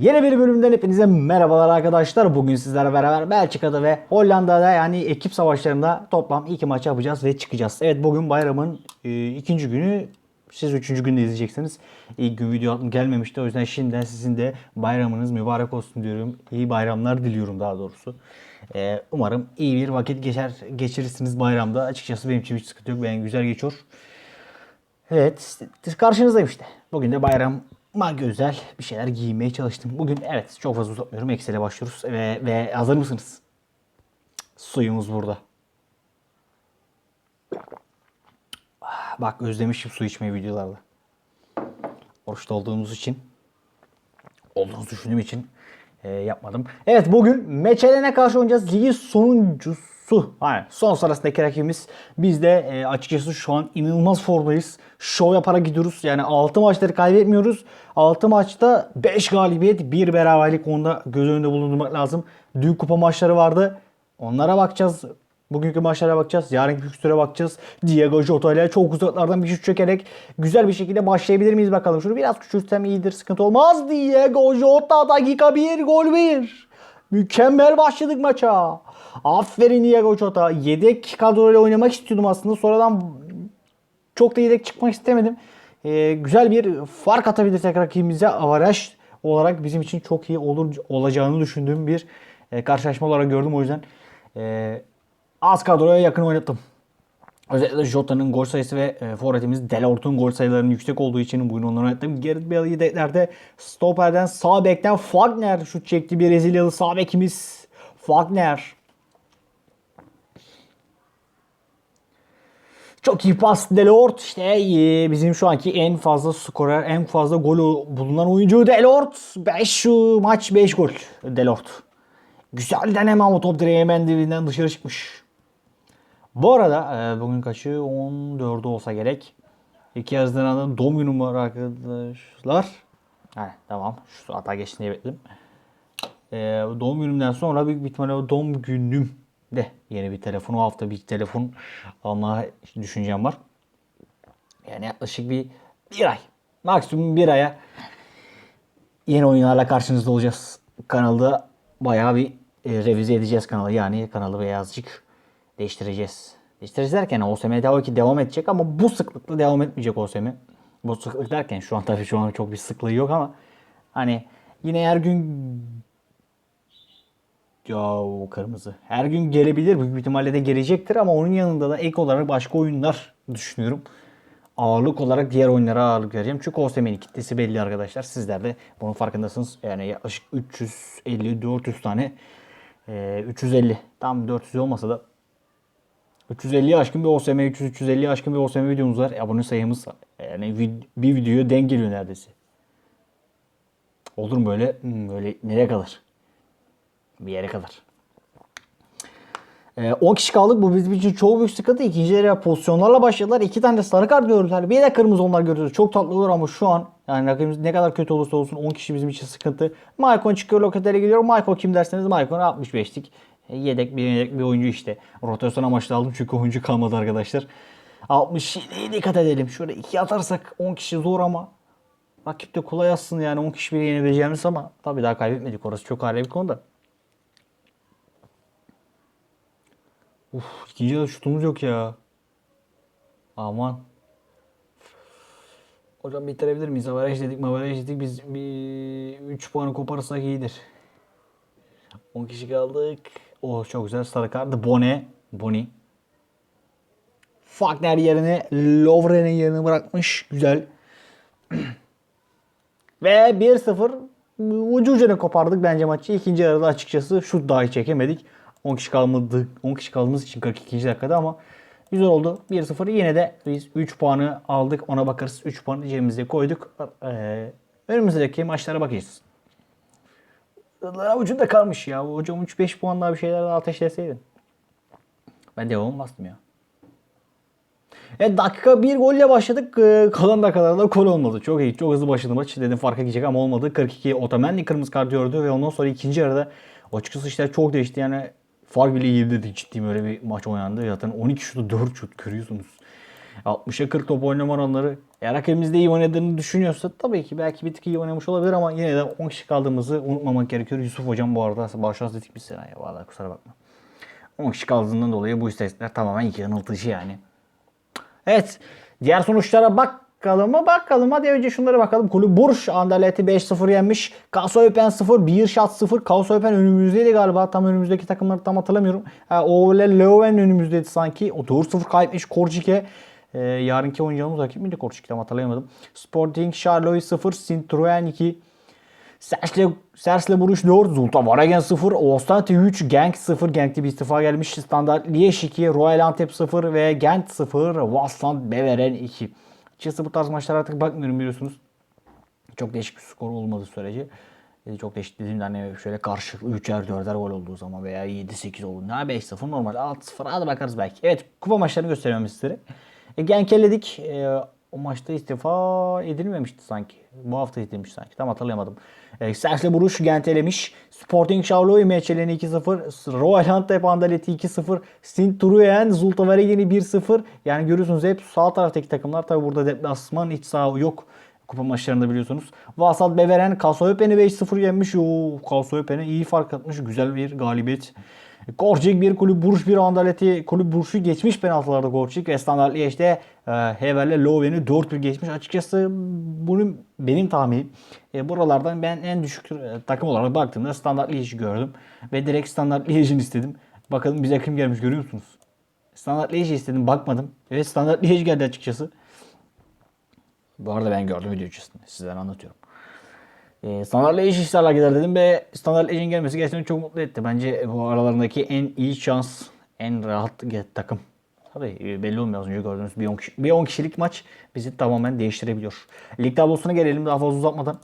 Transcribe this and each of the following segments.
Yeni bir bölümden hepinize merhabalar arkadaşlar. Bugün sizlerle beraber Belçika'da ve Hollanda'da yani ekip savaşlarında toplam iki maç yapacağız ve çıkacağız. Evet bugün bayramın e, ikinci günü. Siz üçüncü günde izleyeceksiniz. İlk gün video atım gelmemişti. O yüzden şimdiden sizin de bayramınız mübarek olsun diyorum. İyi bayramlar diliyorum daha doğrusu. E, umarım iyi bir vakit geçer geçirirsiniz bayramda. Açıkçası benim için hiç sıkıntı yok. Ben güzel geçiyor. Evet karşınızdayım işte. Bugün de bayrama güzel bir şeyler giymeye çalıştım. Bugün evet çok fazla uzatmıyorum. Excel'e başlıyoruz ve, ve hazır mısınız? Suyumuz burada. Bak özlemişim su içmeyi videolarda. Oruçta olduğumuz için olduğunuzu düşündüğüm için e, yapmadım. Evet bugün Meçelen'e karşı oynayacağız. Ligin sonuncusu. Aynen. Son sırasındaki rakibimiz. Biz de e, açıkçası şu an inanılmaz formdayız. Şov yaparak gidiyoruz. Yani 6 maçları kaybetmiyoruz. 6 maçta 5 galibiyet, 1 beraberlik onda göz önünde bulundurmak lazım. Dün kupa maçları vardı. Onlara bakacağız. Bugünkü maçlara bakacağız. Yarınki fikstüre bakacağız. Diego Jota ile çok uzaklardan bir şut çekerek güzel bir şekilde başlayabilir miyiz bakalım. Şunu biraz küçültsem iyidir. Sıkıntı olmaz. Diego Jota dakika 1 gol 1. Mükemmel başladık maça. Aferin Diego Jota. Yedek kadroyla oynamak istiyordum aslında. Sonradan çok da yedek çıkmak istemedim. Ee, güzel bir fark atabilirsek rakibimize avaraj olarak bizim için çok iyi olur olacağını düşündüğüm bir e, karşılaşma olarak gördüm. O yüzden e, az kadroya yakın oynattım. Özellikle Jota'nın gol sayısı ve e, forvetimiz Delort'un gol sayılarının yüksek olduğu için bugün onları oynattım. Gareth Bale yedeklerde stoperden sağ bekten Fagner şut çekti. Bir Brezilyalı sağ bekimiz Fagner. Çok iyi pas Delort işte bizim şu anki en fazla skorer, en fazla golü bulunan oyuncu Delort. 5 maç 5 gol Delort. Güzel deneme ama top direğe hemen dibinden dışarı çıkmış. Bu arada e, bugün kaçı 14'ü olsa gerek. İki doğum günüm var arkadaşlar. He, tamam şu hata geçti diye bekledim. E, doğum günümden sonra büyük bir ihtimalle doğum günüm de yeni bir telefon. O hafta bir telefon alma düşüncem var. Yani yaklaşık bir, bir ay. Maksimum bir aya yeni oyunlarla karşınızda olacağız. Kanalda bayağı bir e, revize edeceğiz kanalı. Yani kanalı birazcık değiştireceğiz. Değiştireceğiz derken OSM tabii ki devam edecek ama bu sıklıkla devam etmeyecek OSM. Bu sıklık derken şu an tabii şu an çok bir sıklığı yok ama hani yine her gün ya kırmızı. Her gün gelebilir. Büyük ihtimalle de gelecektir ama onun yanında da ek olarak başka oyunlar düşünüyorum. Ağırlık olarak diğer oyunlara ağırlık vereceğim. Çünkü OSM'nin kitlesi belli arkadaşlar. Sizler de bunun farkındasınız. Yani yaklaşık 350-400 tane e, 350 tam 400 olmasa da 350'ye aşkın bir OSM, 300-350'ye aşkın bir OSM videomuz var. Abone sayımız yani bir videoya denk geliyor neredeyse. Olur mu böyle? Hmm, böyle nereye kadar? Bir yere kadar. Ee, 10 kişi kaldık. Bu bizim için çok büyük sıkıntı. İkinci yarıya pozisyonlarla başladılar. İki tane de sarı kart gördüler. Bir de kırmızı onlar görüyoruz. Çok tatlı olur ama şu an yani rakibimiz ne kadar kötü olursa olsun 10 kişi bizim için sıkıntı. Maicon çıkıyor Loketel'e geliyor. Maicon kim derseniz Maicon 65'lik. E, Yedek bir, yedek bir oyuncu işte. Rotasyon amaçlı aldım çünkü oyuncu kalmadı arkadaşlar. 67'ye dikkat edelim. Şöyle iki atarsak 10 kişi zor ama rakip de kolay aslında yani 10 kişi bile yenebileceğimiz ama tabii daha kaybetmedik. Orası çok ayrı bir konuda. Uf, ikinci yarıda şutumuz yok ya. Aman. Hocam bitirebilir miyiz? Avaraj dedik, mavaraj dedik. Biz bir 3 puanı koparırsak iyidir. 10 kişi kaldık. Oh çok güzel sarı kart. Bone. Boni. Fagner yerine Lovren'in yerine bırakmış. Güzel. Ve 1-0 ucu ucuna kopardık bence maçı. İkinci yarıda açıkçası şut dahi çekemedik. 10 kişi kalmadı. 10 kişi kaldığımız için 42. dakikada ama güzel oldu. 1-0 yine de biz 3 puanı aldık. Ona bakarız. 3 puanı cebimize koyduk. Ee, önümüzdeki maçlara bakacağız. Ucunda kalmış ya. Hocam 3-5 puan daha bir şeyler daha ateşleseydin. Ben devam bastım ya. Evet dakika bir golle başladık. Ee, Kalan dakikalarda gol olmadı. Çok iyi. Çok hızlı başladı maç. Dedim farka gidecek ama olmadı. 42 Otamendi kırmızı kart gördü ve ondan sonra ikinci yarıda açıkçası işler çok değişti. Yani fark bile iyi dedi. Ciddi böyle bir maç oynandı. Zaten 12 şutu 4 şut görüyorsunuz. 60'a 40 top oynama oranları Eğer rakibimiz de iyi oynadığını düşünüyorsa tabii ki belki bir tık iyi oynamış olabilir ama yine de 10 kişi kaldığımızı unutmamak gerekiyor. Yusuf hocam bu arada başarısız dedik bir sene ya. Vallahi kusura bakma. 10 kişi kaldığından dolayı bu istatistikler tamamen yanıltıcı yani. Evet. Diğer sonuçlara bakalım? Bakalım. Hadi önce şunlara bakalım. Kulüp Burş Anderlet'i 5-0 yenmiş. Kasoypen 0, bir şat 0. Kasoypen önümüzdeydi galiba. Tam önümüzdeki takımları tam hatırlamıyorum. Ha, Oğle Leuven önümüzdeydi sanki. O 4-0 kaybetmiş Korçik'e. Ee, yarınki oynayacağımız rakip miydi Korçik tam hatırlayamadım. Sporting Charleroi 0, Citroen 2. Sersle, Sersle Buruş 4, Zulta Varagen 0, Ostante 3, Genk 0, Genk'te bir istifa gelmiş. Standart Liège 2, Royal Antep 0 ve Gent 0, Wasland Beveren 2. Açıkçası bu tarz maçlara artık bakmıyorum biliyorsunuz. Çok değişik bir skor olmadığı sürece. e, Çok değişik dediğimde hani şöyle karşılıklı 3'er 4'er gol olduğu zaman veya 7-8 olduğunda ha 5-0 normal 6-0 hadi bakarız belki. Evet kupa maçlarını gösteriyorum sizlere. E, Genk eledik. E, o maçta istifa edilmemişti sanki. Bu hafta edilmiş sanki. Tam hatırlayamadım. E, Sersle Buruş Gent elemiş. Sporting Charleroi Meçeleni 2-0. Royal Antep Anderlet'i 2-0. Sint-Truyen Zulta Varegen'i 1-0. Yani görüyorsunuz hep sağ taraftaki takımlar. Tabi burada deplasman iç saha yok. Kupa maçlarında biliyorsunuz. Vasat Beveren Kasoypen'i 5-0 yenmiş. Oo, Kasoypen'e iyi fark atmış. Güzel bir galibiyet. Korçik bir kulüp Burç bir Anderlet'i kulüp Burç'u geçmiş penaltılarda Korçik ve Liège'de e, Hever'le Loven'i 4-1 geçmiş. Açıkçası bunu benim tahminim. E, buralardan ben en düşük e, takım olarak baktığımda Standart Liège'i gördüm. Ve direkt Standart Liège'ini istedim. Bakalım bize kim gelmiş görüyor musunuz? Standart Liège istedim bakmadım. Evet Standart Liège geldi açıkçası. Bu arada ben gördüm video öncesinde. Sizlere anlatıyorum. E, Standart Liège işlerle gider dedim ve Standart Liège'in gelmesi gerçekten çok mutlu etti. Bence bu aralarındaki en iyi şans, en rahat takım. Tabii e, belli olmuyor az önce gördüğünüz bir 10, kişi, bir 10 kişilik maç bizi tamamen değiştirebiliyor. Lig tablosuna gelelim daha fazla uzatmadan.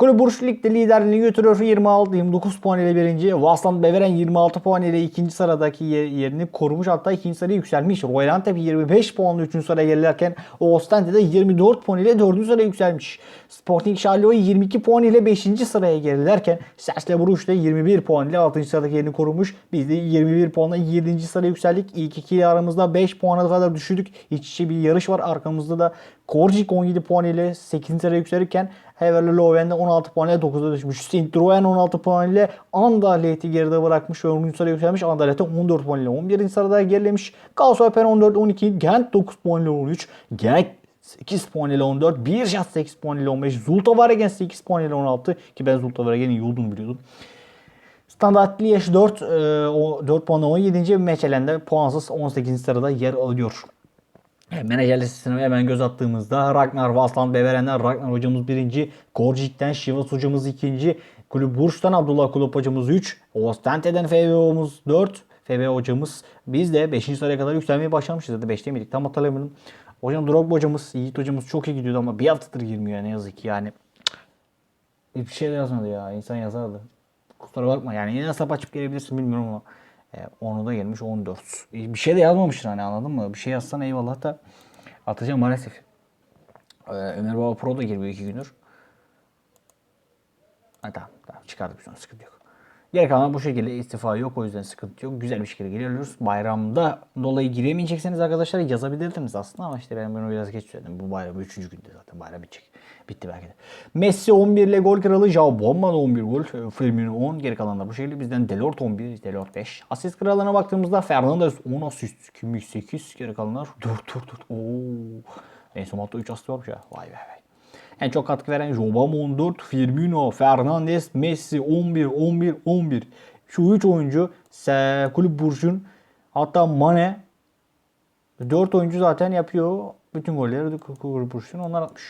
Kulüp Burç Lig'de liderliğini götürüyor 26 29 puan ile birinci. Vasland Beveren 26 puan ile ikinci sıradaki yer- yerini korumuş hatta ikinci sıraya yükselmiş. Royal Antep 25 puanla üçüncü sıraya gelirken Ostende de 24 puan ile dördüncü sıraya yükselmiş. Sporting Charleroi 22 puan ile 5. sıraya gerilerken Sersle Buruş da 21 puan ile 6. sıradaki yerini korumuş. Biz de 21 puanla 7. sıraya yükseldik. İlk iki aramızda 5 puana kadar düşürdük. İç içe bir yarış var. Arkamızda da Korcik 17 puan ile 8. sıraya yükselirken Heverle Loven de 16 puan ile 9'a düşmüş. Saint-Drouin 16 puan ile Anderlet'i geride bırakmış ve 10. sıraya yükselmiş. Anderlet'e 14 puan ile 11. sırada gerilemiş. Galatasaray 14 12, Gent 9 puan ile 13, Genk 8 puan ile 14, Birjat 8 puan ile 15, Zulta Varegen 8 puan ile 16 ki ben Zulta Varegen'in iyi olduğunu biliyordum. Standart Liège 4, e, o 4 puanla 17. Meçelen'de puansız 18. sırada yer alıyor. Menajer listesine hemen göz attığımızda Ragnar Vasland Beveren'den Ragnar hocamız birinci, Korcik'ten Şivas hocamız ikinci, Kulüp Burç'tan Abdullah Kulüp hocamız 3, Ostente'den FVO'muz 4, FV hocamız biz de 5. sıraya kadar yükselmeye başlamışız. Ya da 5'te miydik tam hatırlamıyorum. Hocam Drogba hocamız, Yiğit hocamız çok iyi gidiyordu ama bir haftadır girmiyor ne yazık ki yani. Bir şey de yazmadı ya. insan yazardı. Kusura bakma yani yine sap açıp gelebilirsin bilmiyorum ama onu da gelmiş 14. E, Bir şey de yazmamıştır hani anladın mı? Bir şey yazsan eyvallah da atacağım maalesef. E, Ömer Baba Pro da girmiyor iki gündür. Ha, tamam, tamam çıkardık sonra sıkıntı yok. Geri kalan bu şekilde istifa yok o yüzden sıkıntı yok. Güzel bir şekilde geliyoruz. Bayramda dolayı giremeyecekseniz arkadaşlar yazabilirdiniz aslında ama işte ben bunu biraz geç söyledim. Bu bayram 3. günde zaten bayram bitecek. Bitti belki de. Messi 11 ile gol kralı. Jao Bomba da 11 gol. Firmino 10. Geri kalanlar bu şekilde. Bizden Delort 11, Delort 5. Asist kralına baktığımızda Fernandes 10 asist. Kimmich 8. Geri kalanlar 4 4 4. Oo. Neyse Matto 3 asist varmış ya. Vay be vay. En çok katkı veren Jobam 14, Firmino, Fernandes, Messi 11, 11, 11. Şu 3 oyuncu kulüp Burç'un hatta Mane 4 oyuncu zaten yapıyor. Bütün golleri kulüp Burç'un onlar atmış.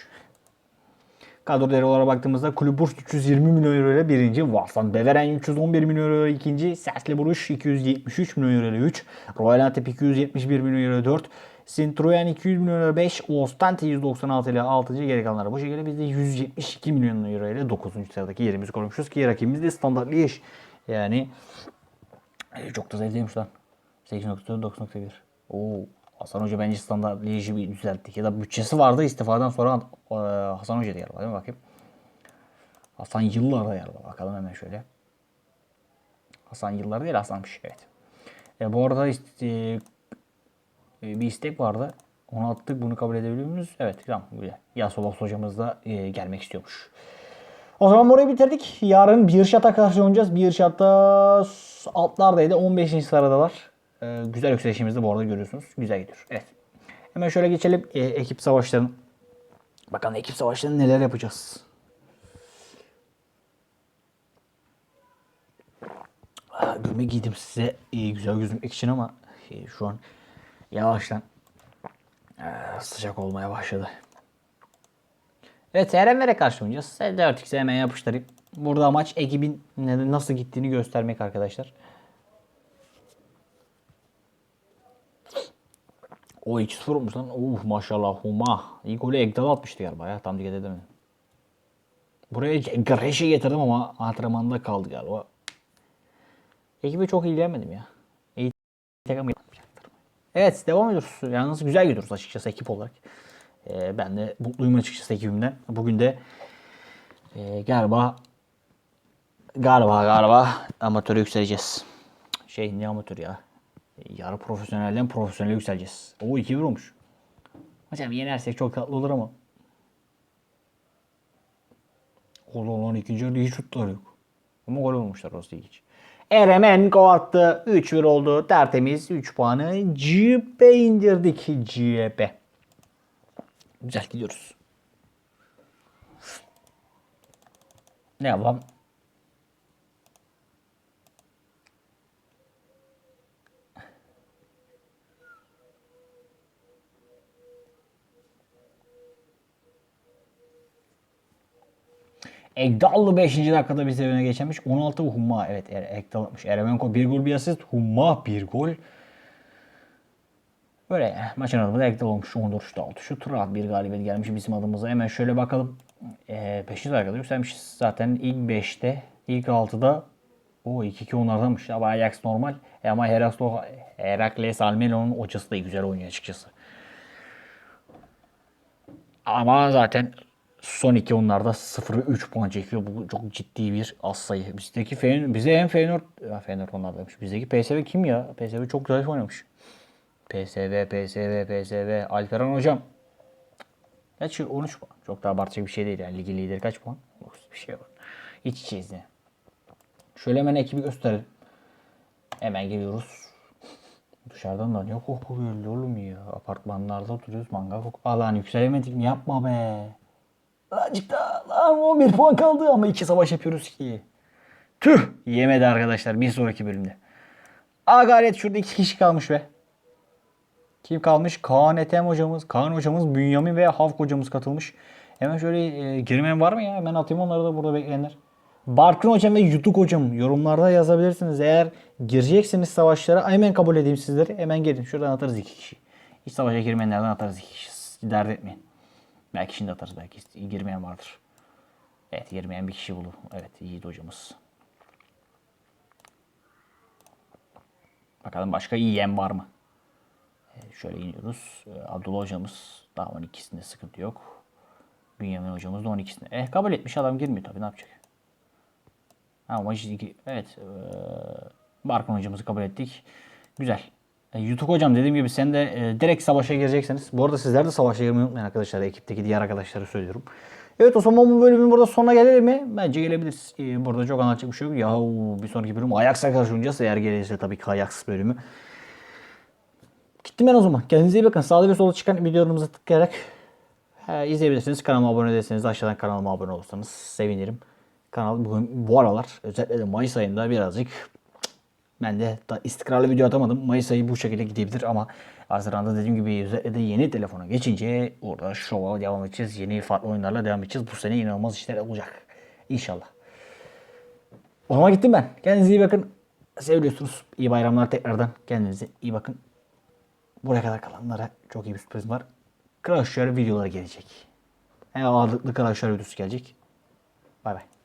Kadro değeri olarak baktığımızda Kulüp Burç 320 milyon euro ile birinci. Vaslan Beveren 311 milyon euro ile ikinci. Sersli Buruş 273 milyon euro ile 3. Royal Antep 271 milyon euro ile 4. Sintroyan 200 milyon euro 5. Ostante 196 ile 6. Geri kalanlar bu şekilde biz de 172 milyon euro ile 9. sıradaki yerimizi korumuşuz ki rakibimiz de standart Liège. Yani e, çok da zevkliymiş lan. 8.4 9.1. Oo. Hasan Hoca bence standart Liège'i bir düzelttik. Ya da bütçesi vardı istifadan sonra e, Hasan Hoca değil mi bakayım. Hasan yıllarda galiba. Bakalım hemen şöyle. Hasan yıllar değil Hasan'mış evet. E, bu arada e, e, bir istek vardı. Onu attık. Bunu kabul edebiliyor muyuz? Evet tamam. Güzel. Yasobas hocamız da e, gelmek istiyormuş. O zaman burayı bitirdik. Yarın bir şata karşı oynayacağız. Bir şatta altlardaydı. 15. sıradalar. Ee, güzel yükselişimizi bu arada görüyorsunuz. Güzel gidiyor. Evet. Hemen şöyle geçelim. Ee, ekip savaşlarının. Bakalım ekip savaşlarında neler yapacağız. Ah, Gömle giydim size iyi güzel gözükmek için ama e, şu an yavaştan e, sıcak olmaya başladı. Evet Erenler'e karşı oynayacağız. 4x'e hemen yapıştırayım. Burada amaç ekibin nasıl gittiğini göstermek arkadaşlar. O 2-0 olmuş lan. Uh maşallah huma. İlk golü Egdal atmıştı galiba ya. Tam dikkat edemedim. Buraya Greş'i getirdim ama antrenmanda kaldı galiba. Ekibe çok ilgilenmedim ya. İyi. Evet devam ediyoruz. Yalnız güzel gidiyoruz açıkçası ekip olarak. Ee, ben de mutluyum açıkçası ekibimden. Bugün de e, galiba galiba galiba amatöre yükseleceğiz. Şey ne amatör ya? Yarı profesyonelden profesyonele yükseleceğiz. O 2-1 olmuş. Hocam yenersek çok tatlı olur ama. Gol olan ikinci yarıda hiç şutlar yok. Ama gol olmuşlar orası ilginç. Eremenko attı. 3-1 oldu. Tertemiz 3 puanı CHP indirdik. CHP. Güzel gidiyoruz. Ne yapalım? Egdallı 5. dakikada bize öne geçemiş. 16 Humma. Evet Er- Egdal atmış. Eremenko 1 gol bir asist. Humma 1 gol. Böyle yani. Maçın adımı da Egdal olmuş. 14 şut 6 şut. Rahat bir galibiyet gelmiş bizim adımıza. Hemen şöyle bakalım. Ee, 5. dakikada yükselmişiz. Zaten ilk 5'te, ilk 6'da o 2-2 onlardanmış. Ama Ajax normal. E ama Herakles, Herakles Almelo'nun hocası da güzel oynuyor açıkçası. Ama zaten son iki onlarda 0 3 puan çekiyor. Bu çok ciddi bir az sayı. Bizdeki Feyenoord, bize en Feyenoord, Feyenoord onlardaymış. Bizdeki PSV kim ya? PSV çok güzel oynamış. PSV, PSV, PSV. Alperen hocam. Kaç? 13 puan. Çok da abartacak bir şey değil yani. Ligi lideri kaç puan? Dokuz bir şey var. İç içeyiz yani. Şöyle hemen ekibi gösterelim. Hemen geliyoruz. Dışarıdan da ne koku geldi oğlum ya. Apartmanlarda oturuyoruz mangal koku. Alan yükselemedik mi? Yapma be. Azıcık daha. Lan 11 puan kaldı ama iki savaş yapıyoruz ki. Tüh. Yemedi arkadaşlar bir sonraki bölümde. Aa gayret şurada iki kişi kalmış be. Kim kalmış? Kaan Ethem hocamız, Kaan hocamız, Bünyamin ve Havk hocamız katılmış. Hemen şöyle e, girmeyen var mı ya? Hemen atayım onları da burada bekleyenler. Barkın hocam ve Yutuk hocam yorumlarda yazabilirsiniz. Eğer gireceksiniz savaşlara hemen kabul edeyim sizleri. Hemen gelin. Şuradan atarız iki kişi. Hiç savaşa girmeyenlerden atarız iki kişi. Dert etmeyin. Belki şimdi atarız. Belki girmeyen vardır. Evet girmeyen bir kişi buldu. Evet Yiğit hocamız. Bakalım başka yiyen var mı? Şöyle iniyoruz. Ee, Abdullah hocamız daha 12'sinde sıkıntı yok. Bünyamin hocamız da 12'sinde. Eh kabul etmiş adam girmiyor tabii ne yapacak? Maç iki- evet. Ee, Barkın hocamızı kabul ettik. Güzel. E, YouTube hocam dediğim gibi sen de e, direkt savaşa gireceksiniz. Bu arada sizler de savaşa girmeyi unutmayın arkadaşlar. Ekipteki diğer arkadaşlara söylüyorum. Evet o zaman bu bölümün burada sonuna gelelim mi? Bence gelebiliriz. Ee, burada çok anlatacak bir şey yok. Ya bir sonraki bölüm Ajax'a karşı oynayacağız. Eğer gelirse tabii ki Ajax bölümü. Gittim ben o zaman. Kendinize iyi bakın. Sağda ve solda çıkan videolarımıza tıklayarak he, izleyebilirsiniz. Kanalıma abone değilseniz aşağıdan kanalıma abone olursanız sevinirim. Kanal bu, bu aralar özellikle de Mayıs ayında birazcık ben de da istikrarlı video atamadım. Mayıs ayı bu şekilde gidebilir ama Haziran'da dediğim gibi özellikle de yeni telefona geçince orada şova devam edeceğiz. Yeni farklı oyunlarla devam edeceğiz. Bu sene inanılmaz işler olacak. İnşallah. O zaman gittim ben. Kendinize iyi bakın. Seviyorsunuz. İyi bayramlar tekrardan. Kendinize iyi bakın. Buraya kadar kalanlara çok iyi bir sürprizim var. Crash videoları gelecek. En ağırlıklı Crash videosu gelecek. Bay bay.